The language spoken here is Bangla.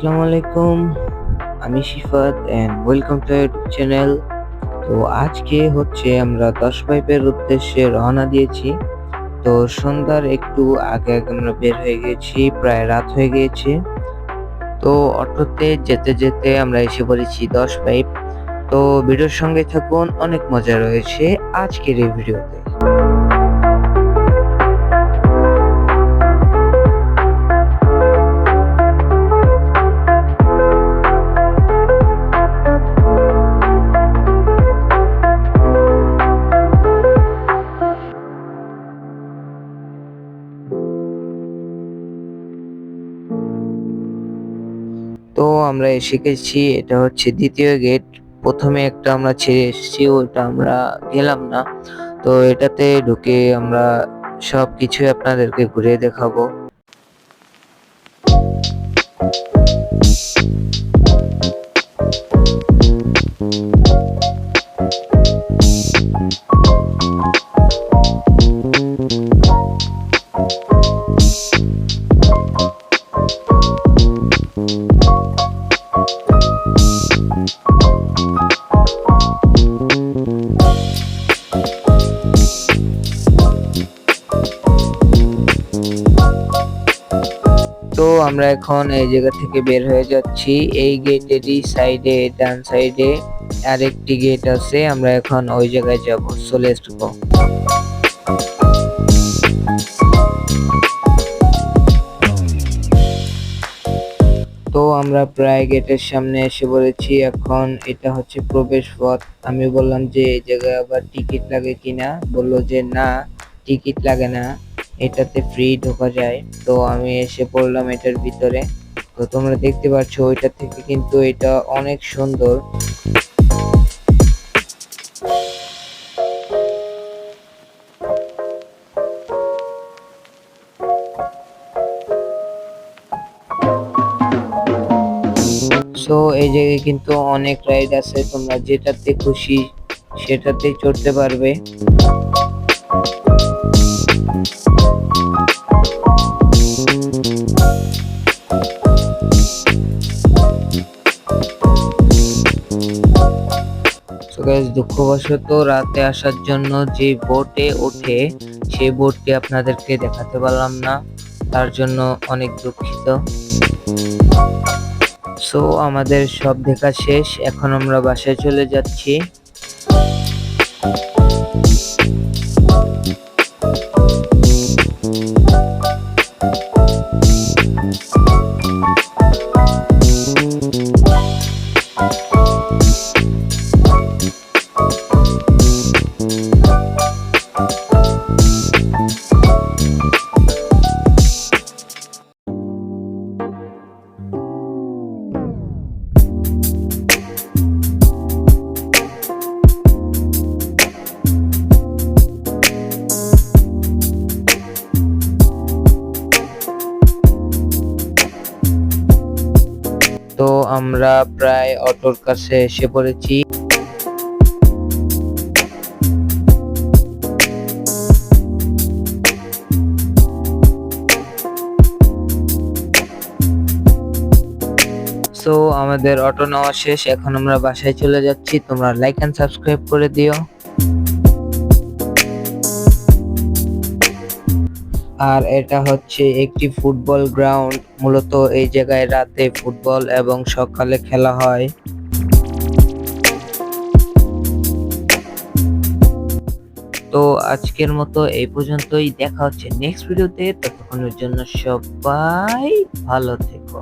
আসসালামু আলাইকুম। আমি Shifat and welcome to YouTube channel তো আজকে হচ্ছে আমরা দশ পাইপের উদ্দেশ্যে রওনা দিয়েছি। তো সন্ধ্যার একটু আগে আগে আমরা বের হয়ে গেছি, প্রায় রাত হয়ে গিয়েছে। তো অটোতে যেতে যেতে আমরা এসে পড়েছি দশ পাইপ তো ভিডিওর সঙ্গে থাকুন, অনেক মজা রয়েছে আজকের এই ভিডিওতে। তো আমরা শিখেছি, এটা হচ্ছে দ্বিতীয় গেট প্রথমে একটা আমরা ছেড়ে এসেছি, ওটা আমরা গেলাম না। তো এটাতে ঢুকে আমরা সব কিছুই আপনাদেরকে ঘুরে দেখাবো। তো আমরা এখন এই জায়গা থেকে বের হয়ে যাচ্ছি। এই গেটেরই সাইডে ডান সাইডে আরেকটি গেট আছে, আমরা এখন ওই জায়গায় যাব। চলে আসব। তো আমরা প্রায় গেটের সামনে এসে পড়েছি। এখন এটা হচ্ছে প্রবেশ পথ। আমি বললাম যে, এই জায়গায় আবার টিকিট লাগে কিনা? বলল যে, না টিকিট লাগে না। এটাতে ফ্রি ঢোকা যায়। তো আমি এসে পড়লাম এটার ভিতরে। তো তোমরা দেখতে পাচ্ছ, ওইটা থেকে কিন্তু এটা অনেক সুন্দর। সো এই জায়গায় কিন্তু অনেক রাইড আছে, তোমরা যেটাতে খুশি সেটাতে চড়তে পারবে। দুঃখবশত রাতে আসার জন্য যে বোটে ওঠে সেই বোটটি আপনাদেরকে দেখাতে পারলাম না। তার জন্য অনেক দুঃখিত। সো আমাদের সব দেখা শেষ। এখন আমরা বাসায় চলে যাচ্ছি। তো আমরা প্রায় অটোর কাছে এসে পড়েছি। সো আমাদের অটো নেওয়া শেষ, এখন আমরা বাসায় চলে যাচ্ছি, তোমরা লাইক এন্ড সাবস্ক্রাইব করে দিও। আর এটা হচ্ছে একটি ফুটবল গ্রাউন্ড, মূলত এই জায়গায় রাতে ফুটবল এবং সকালে খেলা হয়। তো আজকের মতো এই পর্যন্তই, দেখা হচ্ছে নেক্সট ভিডিওতে ততক্ষণের জন্য সবাই ভালো থেকে।